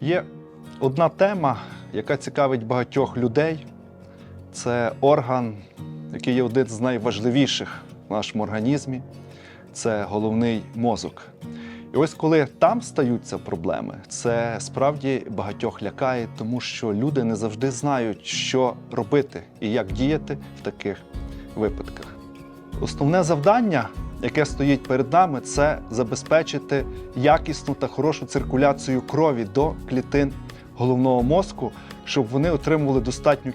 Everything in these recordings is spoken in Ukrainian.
Є одна тема, яка цікавить багатьох людей. Це орган, який є один з найважливіших в нашому організмі. Це головний мозок. І ось коли там стаються проблеми, це справді багатьох лякає, тому що люди не завжди знають, що робити і як діяти в таких випадках. Основне завдання, яке стоїть перед нами, це забезпечити якісну та хорошу циркуляцію крові до клітин головного мозку, щоб вони отримували достатню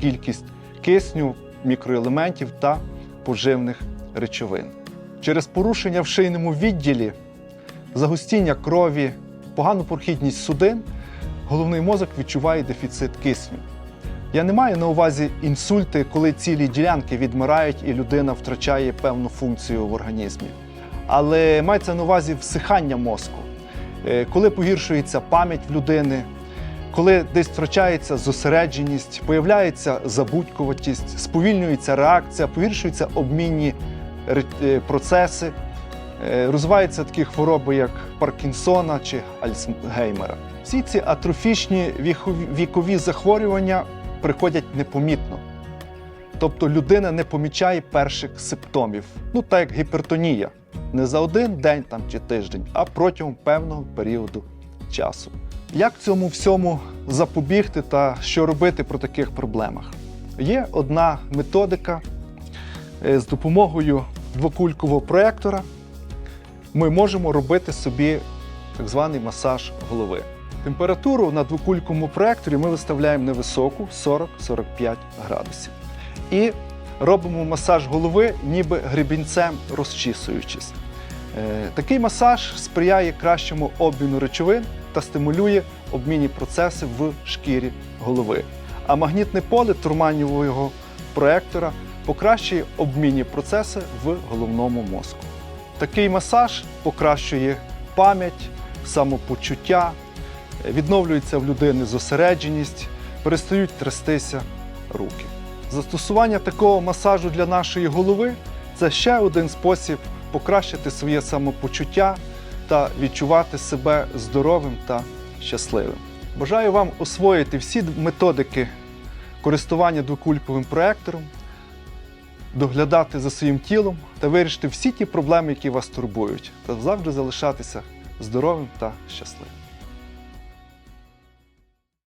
кількість кисню, мікроелементів та поживних речовин. Через порушення в шийному відділі, загустіння крові, погану прохідність судин, головний мозок відчуває дефіцит кисню. Я не маю на увазі інсульти, коли цілі ділянки відмирають і людина втрачає певну функцію в організмі. Але мається на увазі всихання мозку, Е, коли погіршується пам'ять в людини, коли десь втрачається зосередженість, появляється забудькуватість, сповільнюється реакція, погіршуються обмінні е, процеси, е, розвиваються такі хвороби, як Паркінсона чи Альцгеймера. Всі ці атрофічні вікові захворювання приходять непомітно. Тобто людина не помічає перших симптомів, ну так як гіпертонія, не за один день там, чи тиждень, а протягом певного періоду часу. Як цьому всьому запобігти та що робити при таких проблемах? Є одна методика Е, з допомогою двокулькового проектора. Ми можемо робити собі так званий масаж голови. Температуру на двокульковому проекторі ми виставляємо невисоку 40-45 градусів. І робимо масаж голови, ніби гребінцем розчісуючись. Е, Такий масаж сприяє кращому обміну речовин та стимулює обмінні процеси в шкірі голови. А магнітне поле турманівого проектора покращує обмінні процеси в головному мозку. Такий масаж покращує пам'ять, самопочуття, відновлюється в людини зосередженість, перестають трястися руки. Застосування такого масажу для нашої голови це ще один спосіб покращити своє самопочуття та відчувати себе здоровим та щасливим. Бажаю вам освоїти всі методики користування двокульковим проектором, доглядати за своїм тілом та вирішити всі ті проблеми, які вас турбують, та завжди залишатися здоровим та щасливим.